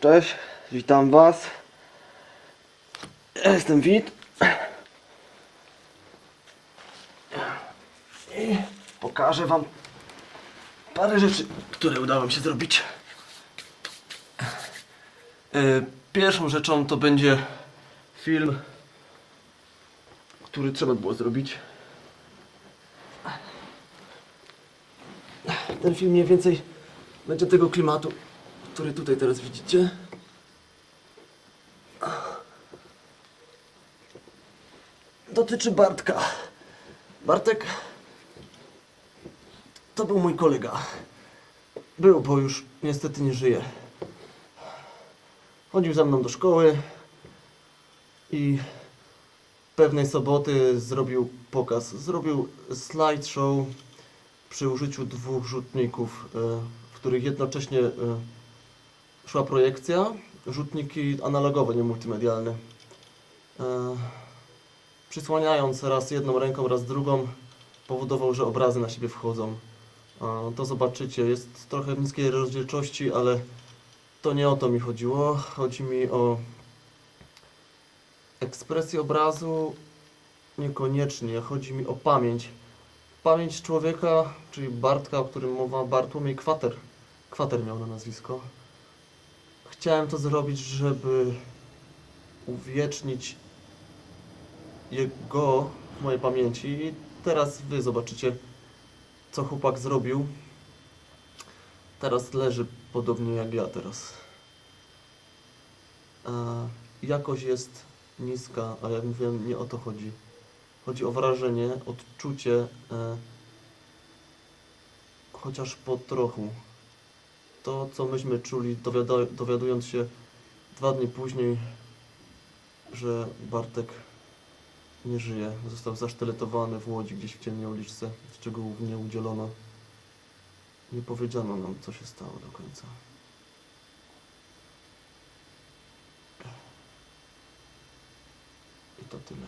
Cześć, witam Was. Jestem Wit. I pokażę Wam parę rzeczy, które udało mi się zrobić. E, Pierwszą rzeczą to będzie film, który trzeba było zrobić. Ten film mniej więcej będzie tego klimatu, który tutaj teraz widzicie. Dotyczy Bartka. Bartek to był mój kolega. Był, bo już niestety nie żyje. Chodził ze mną do szkoły i pewnej soboty zrobił pokaz. Zrobił slideshow przy użyciu dwóch rzutników, e, w których jednocześnie e, szła projekcja. Rzutniki analogowe, nie multimedialne. E, Przysłaniając raz jedną ręką, raz drugą, powodował, że obrazy na siebie wchodzą. E, To zobaczycie, jest trochę niskiej rozdzielczości, ale to nie o to mi chodziło. Chodzi mi o ekspresję obrazu, niekoniecznie. Chodzi mi o pamięć. Pamięć człowieka, czyli Bartka, o którym mowa, Bartłomiej Kwater. Kwater miał na nazwisko. Chciałem to zrobić, żeby uwiecznić jego w mojej pamięci. I teraz wy zobaczycie, co chłopak zrobił. Teraz leży podobnie jak ja teraz. E, jakość jest niska, a jak mówiłem, nie o to chodzi. Chodzi o wrażenie, odczucie, e, chociaż po trochu. To, co myśmy czuli, dowiadując się dwa dni później, że Bartek nie żyje. Został zasztyletowany w Łodzi, gdzieś w ciemnej uliczce. Szczegółów nie udzielono. Nie powiedziano nam, co się stało do końca. I to tyle.